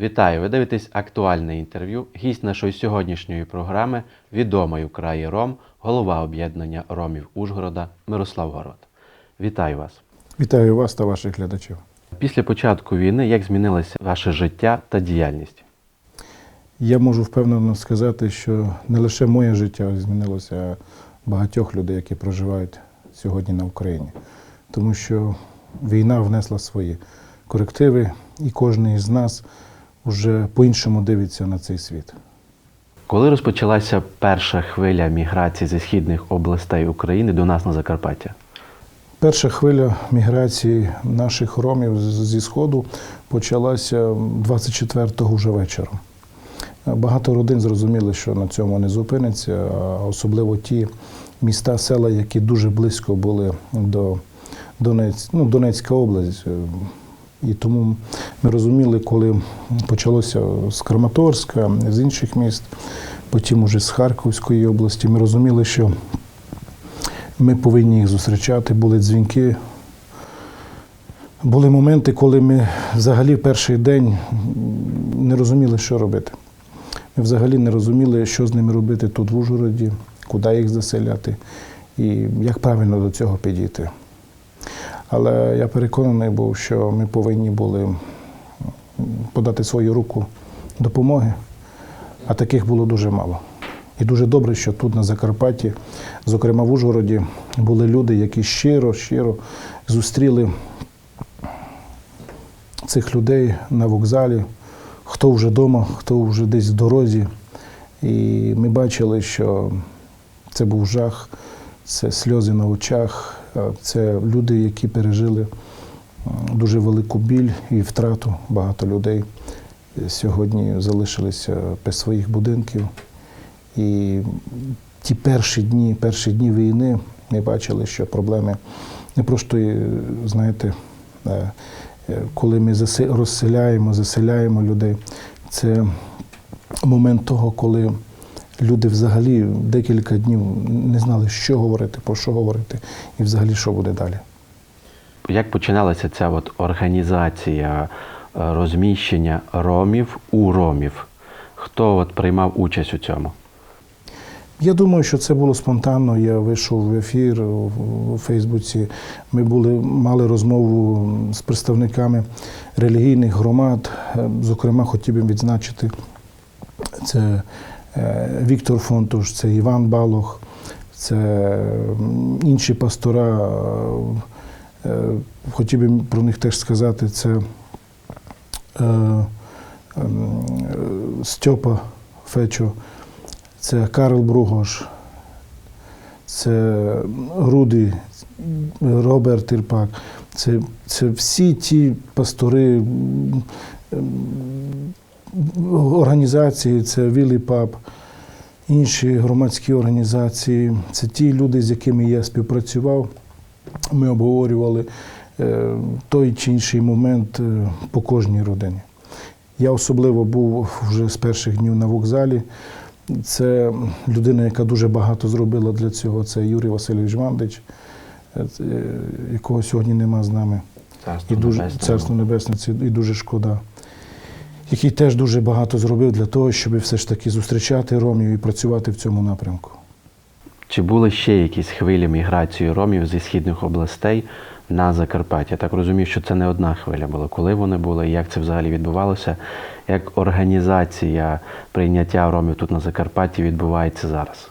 Вітаю! Ви дивитесь актуальне інтерв'ю. Гість нашої сьогоднішньої програми відомий у краї Ром, голова об'єднання Ромів Ужгорода Мирослав Город. Вітаю вас! Вітаю вас та ваших глядачів. Після початку війни як змінилося ваше життя та діяльність? Я можу впевнено сказати, що не лише моє життя змінилося, а багатьох людей, які проживають сьогодні на Україні. Тому що війна внесла свої корективи, і кожен із нас вже по-іншому дивиться на цей світ. Коли розпочалася перша хвиля міграції зі східних областей України до нас на Закарпаття? Перша хвиля міграції наших ромів зі Сходу почалася 24-го вже вечором. Багато родин зрозуміли, що на цьому не зупиниться, особливо ті міста, села, які дуже близько були до Донець, ну, Донецька область. І тому ми розуміли, коли почалося з Краматорська, з інших міст, потім уже з Харківської області, ми розуміли, що ми повинні їх зустрічати, були дзвінки. Були моменти, коли ми взагалі в перший день не розуміли, що робити. Ми взагалі не розуміли, що з ними робити тут в Ужгороді, куди їх заселяти і як правильно до цього підійти. Але я переконаний був, що ми повинні були подати свою руку допомоги, а таких було дуже мало. І дуже добре, що тут на Закарпатті, зокрема в Ужгороді, були люди, які щиро, щиро зустріли цих людей на вокзалі, хто вже вдома, хто вже десь в дорозі. І ми бачили, що це був жах, це сльози на очах, це люди, які пережили дуже велику біль і втрату. Багато людей сьогодні залишилися без своїх будинків. І ті перші дні, перші дні війни ми бачили, що проблеми не просто, е, знаєте, е, е, коли ми розселяємо, заселяємо людей, це момент того, коли люди взагалі декілька днів не знали, що говорити, про що говорити, і взагалі що буде далі. Як починалася ця от організація е, розміщення ромів у ромів? Хто от приймав участь у цьому? Я думаю, що це було спонтанно. Я вийшов в ефір у- Фейсбуці. Ми були, мали розмову з представниками релігійних громад. Е, Зокрема, хотів би відзначити це Віктор Фонтуш, це Іван Балох, це інші пастора. Е, е, Хотів би про них теж сказати. Це е, е, Стьопа Фечо. Це Карл Бругош, це Руди, Роберт Ірпак. Це, це всі ті пастори організації, це Віллі Пап, інші громадські організації. Це ті люди, з якими я співпрацював. Ми обговорювали е, той чи інший момент е, по кожній родині. Я особливо був вже з перших днів на вокзалі. Це людина, яка дуже багато зробила для цього. Це Юрій Васильович Вандич, е, якого сьогодні нема з нами. І дуже царство небесне, і дуже шкода. Який теж дуже багато зробив для того, щоб все ж таки зустрічати ромів і працювати в цьому напрямку. Чи були ще якісь хвилі міграції ромів зі східних областей на Закарпаття? Я так розумію, що це не одна хвиля була. Коли вони були, як це взагалі відбувалося? Як організація прийняття ромів тут на Закарпатті відбувається зараз?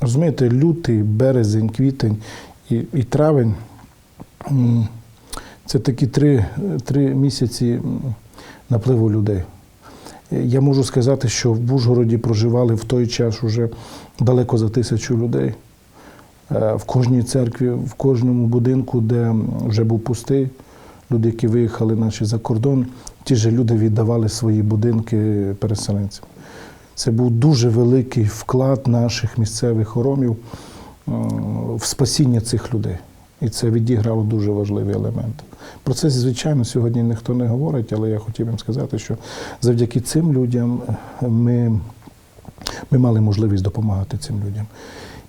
Розумієте, лютий, березень, квітень і, і травень це такі три, три місяці напливу людей. Я можу сказати, що в Ужгороді проживали в той час уже далеко за тисячу людей. Е, В кожній церкві, в кожному будинку, де вже був пустий, люди, які виїхали наші за кордон, ті ж люди віддавали свої будинки переселенцям. Це був дуже великий вклад наших місцевих ромів м, в спасіння цих людей. І це відіграло дуже важливий елемент. Про це, звичайно, сьогодні ніхто не говорить, але я хотів би сказати, що завдяки цим людям е, ми, ми мали можливість допомагати цим людям.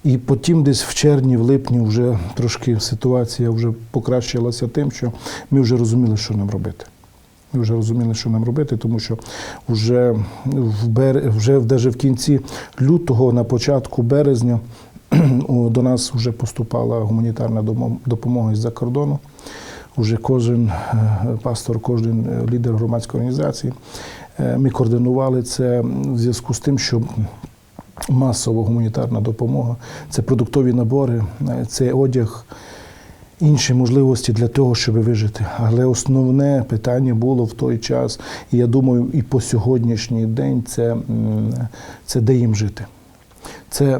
І потім, десь в червні, в липні, вже трошки ситуація вже покращилася тим, що ми вже розуміли, що нам робити. Ми вже розуміли, що нам робити, тому що вже в, бер... вже в кінці лютого, на початку березня, до нас вже поступала гуманітарна допомога із-за кордону. Уже кожен е, пастор, кожен е, лідер громадської організації. е, Ми координували це в зв'язку з тим, що масова гуманітарна допомога, це продуктові набори, це одяг, інші можливості для того, щоб вижити. Але основне питання було в той час, і я думаю, і по сьогоднішній день це, це де їм жити. Це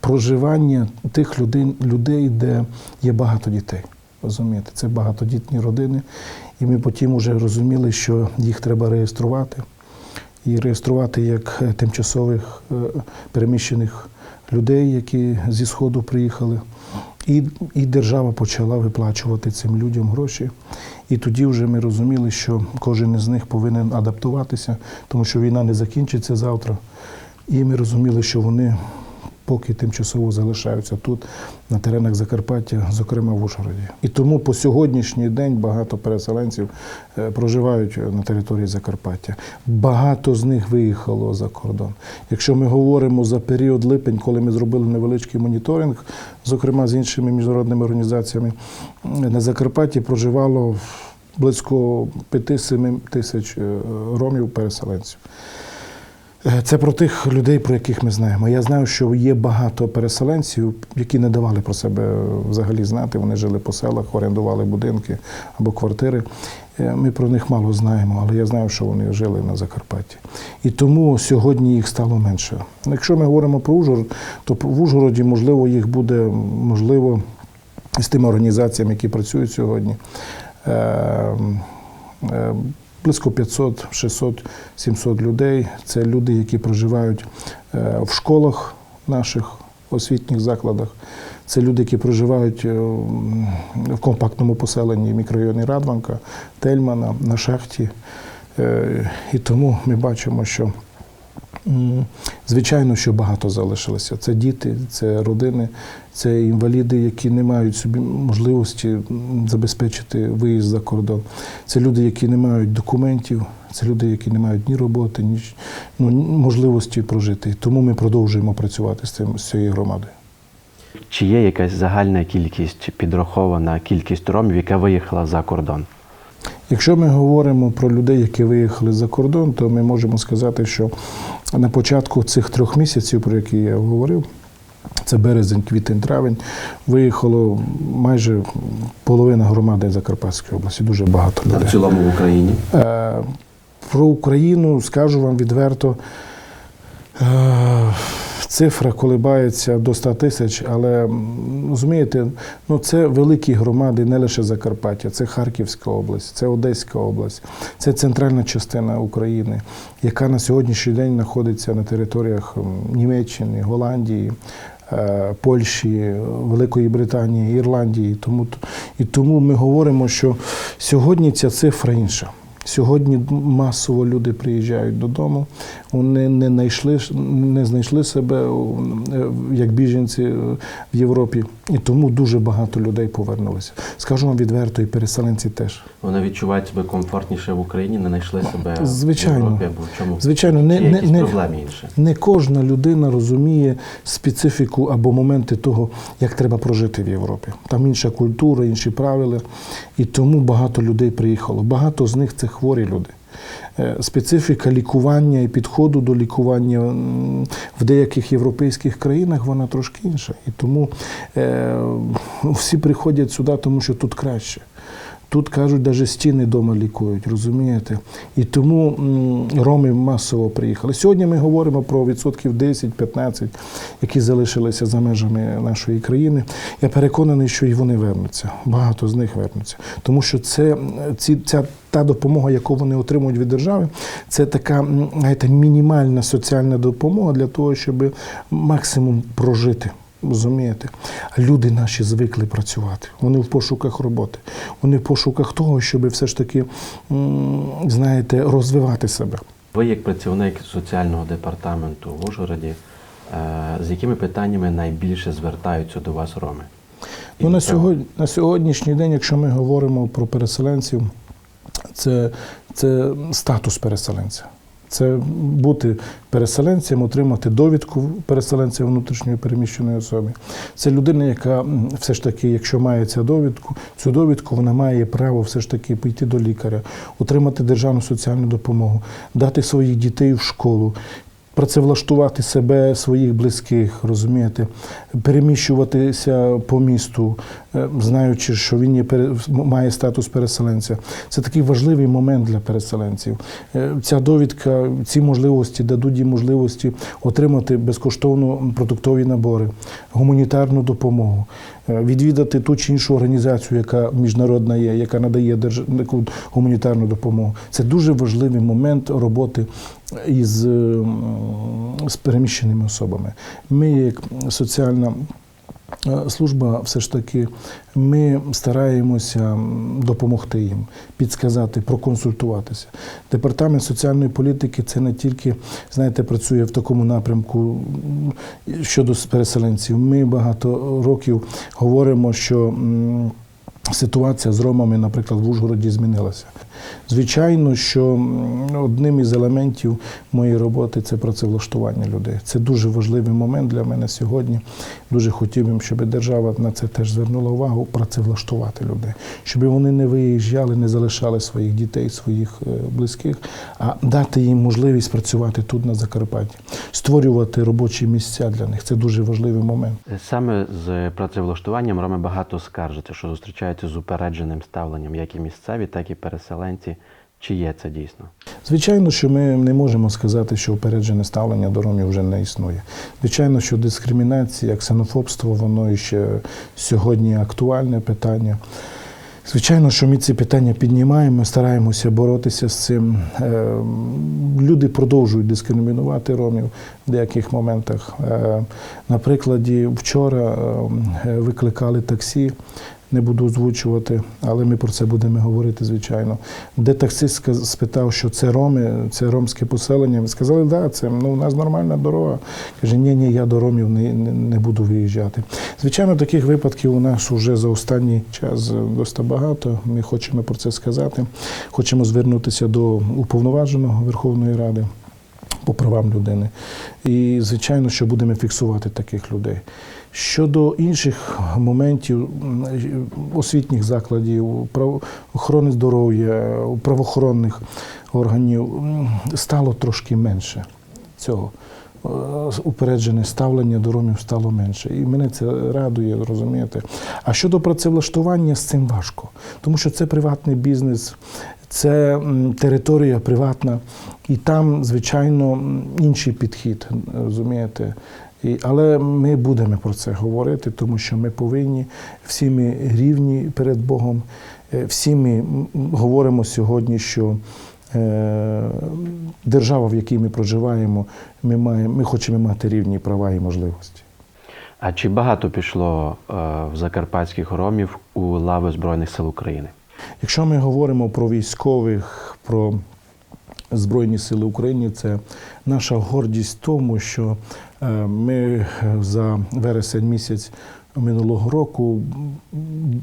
проживання тих людей, людей, де є багато дітей. Розумієте, це багатодітні родини. І ми потім вже розуміли, що їх треба реєструвати. І реєструвати як е, тимчасових е, переміщених людей, які зі Сходу приїхали. І, і держава почала виплачувати цим людям гроші. І тоді вже ми розуміли, що кожен із них повинен адаптуватися, тому що війна не закінчиться завтра. І ми розуміли, що вони поки тимчасово залишаються тут, на теренах Закарпаття, зокрема в Ужгороді. І тому по сьогоднішній день багато переселенців е, проживають на території Закарпаття. Багато з них виїхало за кордон. Якщо ми говоримо за період липень, коли ми зробили невеличкий моніторинг, зокрема з іншими міжнародними організаціями, на Закарпатті проживало близько 5-7 тисяч е, ромів-переселенців. Е, Це про тих людей, про яких ми знаємо. Я знаю, що є багато переселенців, які не давали про себе взагалі знати. Вони жили по селах, орендували будинки або квартири. Е, Ми про них мало знаємо, але я знаю, що вони жили на Закарпатті. І тому сьогодні їх стало менше. Якщо ми говоримо про Ужгород, то в Ужгороді, можливо, їх буде можливо з тими організаціями, які працюють сьогодні. Близько 500, 600, 700 людей. Це люди, які проживають е, в школах наших освітніх закладах. Це люди, які проживають е, в компактному поселенні мікрорайоні Радванка, Тельмана, на шахті. Е, І тому ми бачимо, що звичайно, що багато залишилося. Це діти, це родини, це інваліди, які не мають собі можливості забезпечити виїзд за кордон. Це люди, які не мають документів, це люди, які не мають ні роботи, ні ну, можливості прожити. Тому ми продовжуємо працювати з цим з цією громадою. Чи є якась загальна кількість, підрахована кількість ромів, яка виїхала за кордон? Якщо ми говоримо про людей, які виїхали за кордон, то ми можемо сказати, що на початку цих трьох місяців, про які я говорив, це березень, квітень, травень, виїхало майже половина громади Закарпатської області, дуже багато А людей. в цілому в Україні? Е, Про Україну скажу вам відверто. Цифра колебається до 100 тисяч, але розумієте, ну це великі громади, не лише Закарпаття, це Харківська область, це Одеська область, це центральна частина України, яка на сьогоднішній день знаходиться на територіях Німеччини, Голландії, е, Польщі, Великої Британії, Ірландії. Тому, і тому ми говоримо, що сьогодні ця цифра інша. Сьогодні масово люди приїжджають додому, вони не знайшли, не знайшли себе е, як біженці е, в Європі, і тому дуже багато людей повернулися. Скажу вам відверто, і переселенці теж. Вони відчувають себе комфортніше в Україні, не знайшли себе Звичайно. в Європі або в чому? Звичайно, не, не, не, не кожна людина розуміє специфіку або моменти того, як треба прожити в Європі. Там інша культура, інші правила. І тому багато людей приїхало. Багато з них це хворі люди. Е, Специфіка лікування і підходу до лікування в деяких європейських країнах вона трошки інша. І тому е, всі приходять сюди, тому що тут краще. Тут кажуть, навіть стіни вдома лікують, розумієте? І тому роми масово приїхали. Сьогодні ми говоримо про відсотків 10-15, які залишилися за межами нашої країни. Я переконаний, що і вони вернуться. Багато з них вернуться. Тому що це ці, ця та допомога, яку вони отримують від держави, це така знаєте, мінімальна соціальна допомога для того, щоб максимум прожити. Розумієте, люди наші звикли працювати. Вони в пошуках роботи, вони в пошуках того, щоб все ж таки, знаєте, розвивати себе. Ви, як працівник соціального департаменту в Ужгороді, е, з якими питаннями найбільше звертаються до вас роми? Ну, на, сьогодні, на сьогоднішній день, якщо ми говоримо про переселенців, це, це статус переселенця. Це бути переселенцем, отримати довідку переселенця внутрішньої переміщеної особи. Це людина, яка все ж таки, якщо має цю довідку, цю довідку вона має право все ж таки піти до лікаря, отримати державну соціальну допомогу, дати своїх дітей в школу. Працевлаштувати себе, своїх близьких, розумієте, переміщуватися по місту, е, знаючи, що він є має статус переселенця. Це такий важливий момент для переселенців. Е, Ця довідка, ці можливості дадуть їм можливості отримати безкоштовно продуктові набори, гуманітарну допомогу, е, відвідати ту чи іншу організацію, яка міжнародна є, яка надає гуманітарну допомогу. Це дуже важливий момент роботи із з переміщеними особами. Ми, як соціальна е, служба, все ж таки, ми стараємося допомогти їм, підсказати, проконсультуватися. Департамент соціальної політики це не тільки, знаєте, працює в такому напрямку щодо переселенців. Ми багато років говоримо, що. Ситуація з ромами, наприклад, в Ужгороді змінилася. Звичайно, що одним із елементів моєї роботи це працевлаштування людей. Це дуже важливий момент для мене сьогодні. Дуже хотів би, щоб держава на це теж звернула увагу, працевлаштувати людей, щоб вони не виїжджали, не залишали своїх дітей, своїх е, близьких, а дати їм можливість працювати тут на Закарпатті, створювати робочі місця для них. Це дуже важливий момент. Саме з працевлаштуванням роми багато скаржаться, що зустрічаються з упередженим ставленням, як і місцеві, так і переселенці. Чи є це дійсно? Звичайно, що ми не можемо сказати, що упереджене ставлення до ромів вже не існує. Звичайно, що дискримінація, ксенофобство, воно ще сьогодні актуальне питання. Звичайно, що ми ці питання піднімаємо, стараємося боротися з цим. Е, Люди продовжують дискримінувати ромів в деяких моментах. Е, На прикладі вчора е, викликали таксі. Не буду озвучувати, але ми про це будемо говорити, звичайно. Де таксист спитав, що це роми, це ромське поселення. Ми сказали, да, це ну, у нас нормальна дорога. Каже, ні, ні, я до ромів не, не, буду виїжджати. Звичайно, таких випадків у нас вже за останній час досить багато. Ми хочемо про це сказати. Хочемо звернутися до уповноваженого Верховної Ради по правам людини. І, звичайно, що будемо фіксувати таких людей. Щодо інших моментів освітніх закладів, охорони здоров'я, правоохоронних органів стало трошки менше цього. Е, Упереджене ставлення до ромів стало менше. І мене це радує, розумієте. А щодо працевлаштування з цим важко, тому що це приватний бізнес, це територія приватна, і там, звичайно, інший підхід, розумієте. І, але ми будемо про це говорити, тому що ми повинні всі ми рівні перед Богом. Е, Всі ми говоримо сьогодні, що е, держава, в якій ми проживаємо, ми, маємо, ми хочемо мати рівні права і можливості. А чи багато пішло е, в закарпатських ромів у лави Збройних сил України? Якщо ми говоримо про військових, про Збройні Сили України, це наша гордість тому, що е, ми за вересень місяць минулого року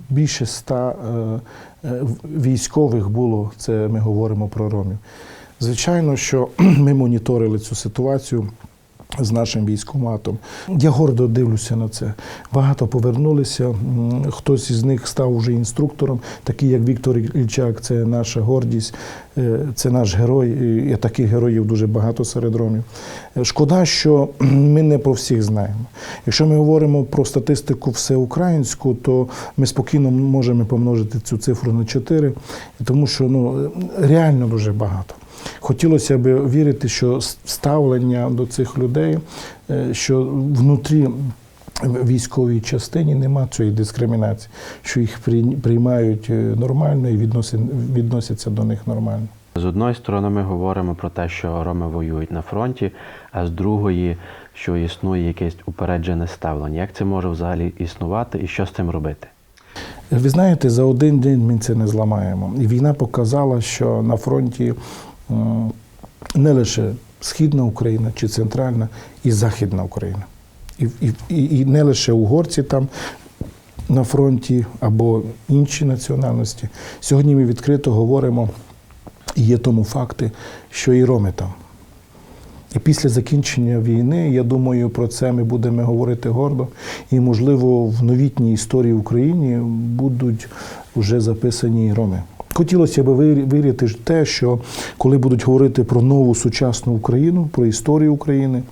більше ста е, е, військових було. Це ми говоримо про ромів. Звичайно, що ми моніторили цю ситуацію. З нашим військоматом. Я гордо дивлюся на це. Багато повернулися. Хтось із них став вже інструктором, такий як Віктор Ільчак, це наша гордість, е, це наш герой. І таких героїв дуже багато серед ромів. Е, Шкода, що ми не про всіх знаємо. Якщо ми говоримо про статистику всеукраїнську, то ми спокійно можемо помножити цю цифру на 4, тому що ну, реально дуже багато. Хотілося б вірити, що ставлення до цих людей, е, що внутрі військовій частині нема цієї дискримінації, що їх приймають е, нормально і відносяться до них нормально. З одної сторони, ми говоримо про те, що роми воюють на фронті, а з другої, що існує якесь упереджене ставлення. Як це може взагалі існувати і що з цим робити? Ви знаєте, за один день ми це не зламаємо. І війна показала, що на фронті не лише Східна Україна чи Центральна, і Західна Україна. І, і, і, і не лише угорці там на фронті або інші національності. Сьогодні ми відкрито говоримо І є тому факти, що і роми там. І після закінчення війни, я думаю, про це ми будемо говорити гордо. І, можливо, в новітній історії України будуть вже записані і роми. Хотілося б вірити те, що коли будуть говорити про нову сучасну Україну, про історію України,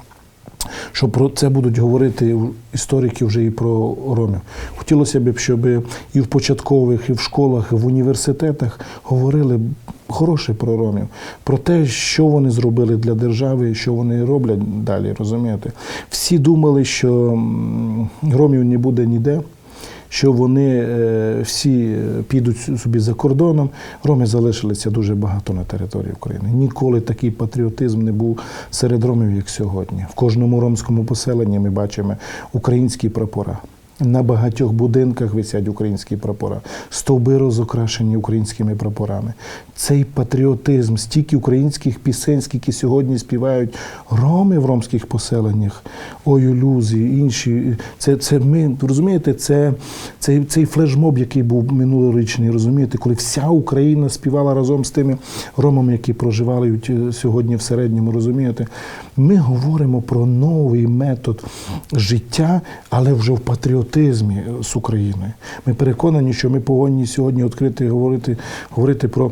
що про це будуть говорити історики вже і про ромів. Хотілося б, щоб і в початкових, і в школах, і в університетах говорили хороше про ромів, про те, що вони зробили для держави, що вони роблять далі, розумієте? Всі думали, що ромів не буде ніде. Що вони е, всі підуть собі за кордоном. Роми залишилися дуже багато на території України. Ніколи такий патріотизм не був серед ромів, як сьогодні. В кожному ромському поселенні ми бачимо українські прапора. На багатьох будинках висять українські прапора, стовби розокрашені українськими прапорами. Цей патріотизм, стільки українських пісень, скільки сьогодні співають роми в ромських поселеннях, ой у люзі, інші. Це, це ми розумієте, це, цей, цей флешмоб, який був минулорічний, розумієте, коли вся Україна співала разом з тими ромами, які проживають е, сьогодні в середньому, розумієте. Ми говоримо про новий метод життя, але вже в патріотизмі з Україною. Ми переконані, що ми повинні сьогодні відкрити говорити, говорити про.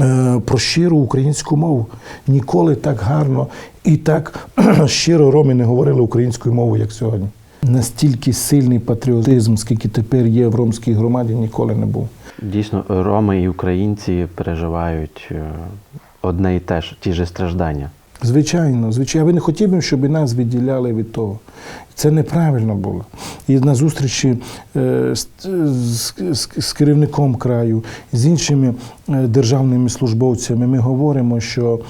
е, Про щиру українську мову ніколи так гарно і так щиро роми не говорили українською мовою, як сьогодні. Настільки сильний патріотизм, скільки тепер є в ромській громаді, ніколи не був. Дійсно, роми і українці переживають е, одне і те ж, ті ж страждання. Звичайно, звичайно. Ви не хотіли би, щоб нас відділяли від того. Це неправильно було. І на зустрічі е, з, керівником краю, з іншими е, державними службовцями ми говоримо, що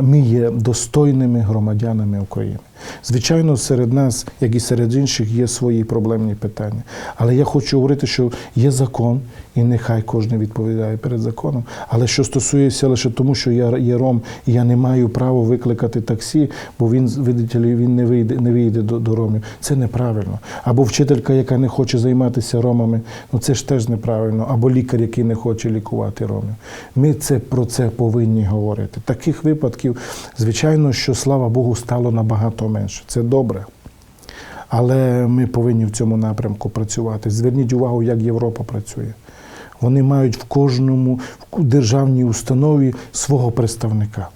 ми є достойними громадянами України. Звичайно, серед нас, як і серед інших, є свої проблемні питання. Але я хочу говорити, що є закон, і нехай кожен відповідає перед законом. Але що стосується лише тому, що я є ром, і я не маю права викликати таксі, бо він, видите він не вийде, не вийде до, до ромів. Це неправильно. Або вчителька, яка не хоче займатися ромами, ну це ж теж неправильно. Або лікар, який не хоче лікувати ромів. Ми це про це повинні говорити. Таких випадків, звичайно, що слава Богу, стало набагато менше. Це добре. Але ми повинні в цьому напрямку працювати. Зверніть увагу, як Європа працює. Вони мають в кожному в державній установі свого представника.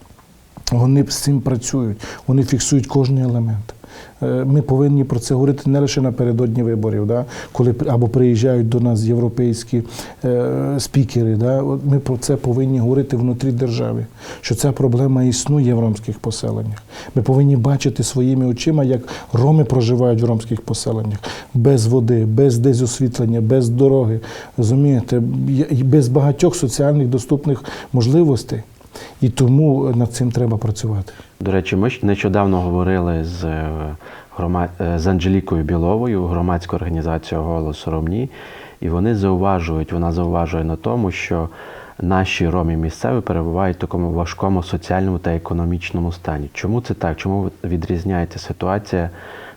Вони з цим працюють, вони фіксують кожний елемент. Е, Ми повинні про це говорити не лише напередодні виборів, да, коли або приїжджають до нас європейські е, спікери. Да, ми про це повинні говорити внутрі держави, що ця проблема існує в ромських поселеннях. Ми повинні бачити своїми очима, як роми проживають в ромських поселеннях без води, без десь освітлення, без дороги, розумієте, без багатьох соціальних доступних можливостей. І тому над цим треба працювати. До речі, ми нещодавно говорили з, е, грома... е, з Анжелікою Біловою, громадською організацією Голос Ромні, і вони зауважують, вона зауважує на тому, що наші ромі місцеві перебувають в такому важкому соціальному та економічному стані. Чому це так? Чому відрізняється ситуація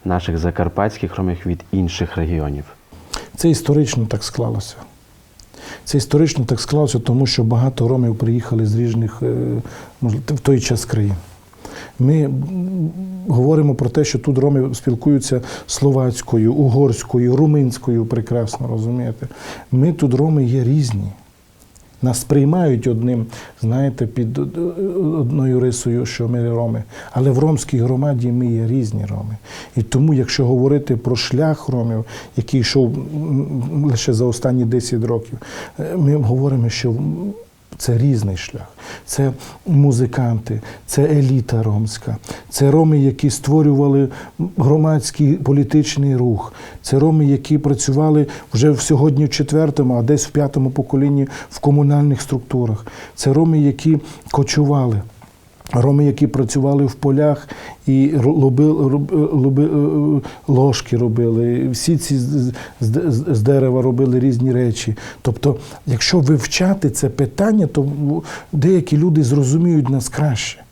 наших закарпатських ромів від інших регіонів? Це історично так склалося. Це історично так склалося, тому що багато ромів приїхали з різних е, в той час країн. Ми говоримо про те, що тут роми спілкуються словацькою, угорською, румунською прекрасно, розумієте. Ми тут роми є різні. Нас сприймають одним, знаєте, під одною рисою, що ми роми. Але в ромській громаді ми є різні роми. І тому, якщо говорити про шлях ромів, який йшов лише за останні 10 років, е, ми говоримо, що це різний шлях. Це музиканти, це еліта ромська, це роми, які створювали громадський політичний рух, це роми, які працювали вже в сьогодні в четвертому, а десь в п'ятому поколінні в комунальних структурах. Це роми, які кочували. Роми, які працювали в полях і робили, робили, ложки робили, всі ці з дерева робили різні речі. Тобто, якщо вивчати це питання, то деякі люди зрозуміють нас краще.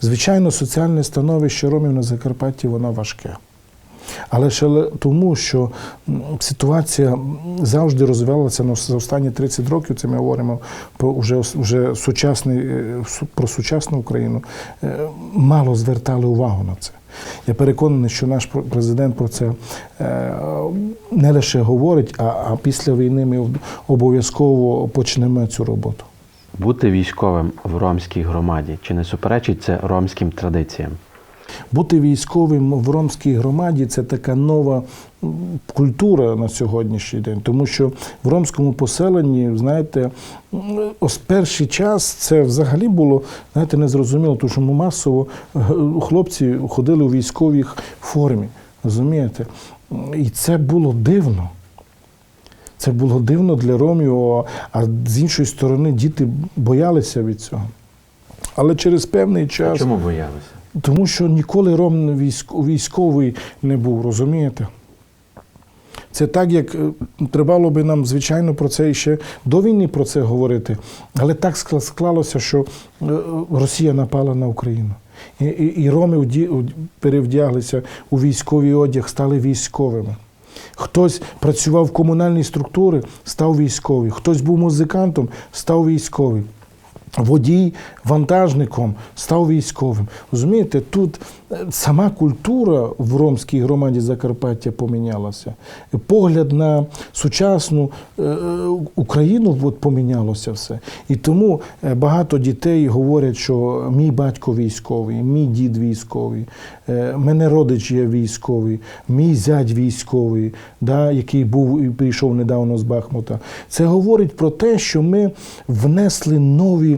Звичайно, соціальне становище ромів на Закарпатті воно важке. Але ще тому, що ситуація завжди розвивалася ну, за останні 30 років. Це ми говоримо про вже, вже сучасний, е, про сучасну Україну. е, Мало звертали увагу на це. Я переконаний, що наш президент про це е, не лише говорить, а, а після війни ми обов'язково почнемо цю роботу. Бути військовим в ромській громаді чи не суперечить це ромським традиціям? Бути військовим в ромській громаді це така нова культура на сьогоднішній день, тому що в ромському поселенні, знаєте, ось перший час це взагалі було знаєте, незрозуміло, тому що масово хлопці ходили у військовій формі. Розумієте? І це було дивно. Це було дивно для ромів, а з іншої сторони діти боялися від цього. Але через певний час. Чому боялися? Тому що ніколи Ром військовий не був, розумієте? Це так, як е, тривало би нам, звичайно, про це ще до війни про це говорити. Але так склалося, що е, Росія напала на Україну. І, і, і роми вді- перевдяглися у військовий одяг, стали військовими. Хтось працював в комунальній структурі, став військовий. Хтось був музикантом, став військовий. Водій вантажником став військовим. Розумієте, тут е, сама культура в ромській громаді Закарпаття помінялася. Погляд на сучасну е, е, Україну от, помінялося все. І тому багато дітей говорять, що мій батько військовий, мій дід військовий, мене родич є військовий, мій зять військовий, да, який був і прийшов недавно з Бахмута. Це говорить про те, що ми внесли нові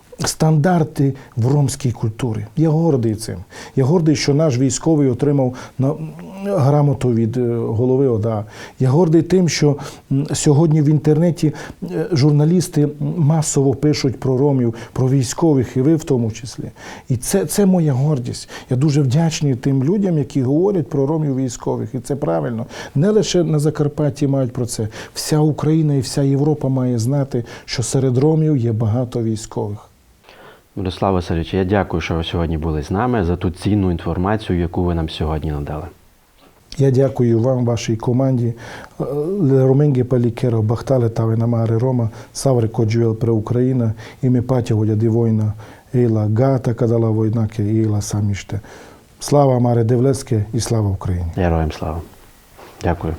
стандарти в ромській культурі. Я гордий цим. Я гордий, що наш військовий отримав на грамоту від е, голови ОДА. Я гордий тим, що сьогодні в інтернеті е, журналісти масово пишуть про ромів, про військових, і ви в тому числі. І це, це моя гордість. Я дуже вдячний тим людям, які говорять про ромів військових. І це правильно. Не лише на Закарпатті мають про це. Вся Україна і вся Європа має знати, що серед ромів є багато військових. Мирослав Васильович, я дякую, що ви сьогодні були з нами за ту цінну інформацію, яку ви нам сьогодні надали. Я дякую вам, вашій команді. Romenghe Palikero Бахтале Таве Намаре Рома, Савре Коджуел Пре Україна, ім'я Патя Водяди Война, Ейла Гата Кадала Войнаке, Ейла Саміште. Слава Маре Девлецьке і слава Україні! Героям слава. Дякую.